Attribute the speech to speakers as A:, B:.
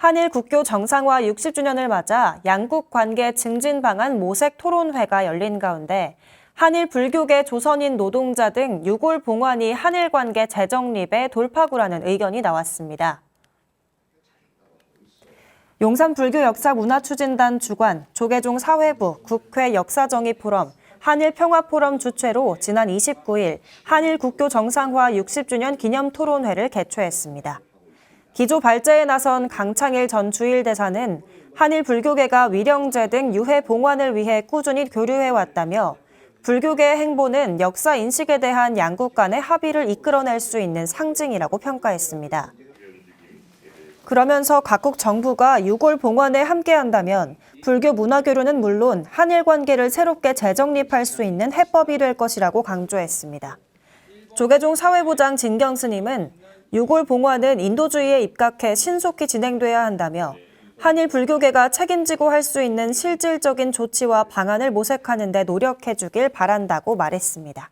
A: 한일 국교 정상화 60주년을 맞아 양국 관계 증진 방안 모색 토론회가 열린 가운데 한일 불교계 조선인 노동자 등 유골 봉환이 한일 관계 재정립에 돌파구라는 의견이 나왔습니다. 용산 불교 역사 문화 추진단 주관, 조계종 사회부, 국회 역사정의 포럼, 한일 평화 포럼 주최로 지난 29일 한일 국교 정상화 60주년 기념 토론회를 개최했습니다. 기조 발제에 나선 강창일 전 주일대사는 한일 불교계가 위령제 등 유해 봉환을 위해 꾸준히 교류해 왔다며 불교계의 행보는 역사 인식에 대한 양국 간의 합의를 이끌어낼 수 있는 상징이라고 평가했습니다. 그러면서 각국 정부가 유골 봉환에 함께한다면 불교 문화 교류는 물론 한일 관계를 새롭게 재정립할 수 있는 해법이 될 것이라고 강조했습니다. 조계종 사회부장 진경 스님은 유골 봉환은 인도주의에 입각해 신속히 진행돼야 한다며 한일 불교계가 책임지고 할 수 있는 실질적인 조치와 방안을 모색하는 데 노력해 주길 바란다고 말했습니다.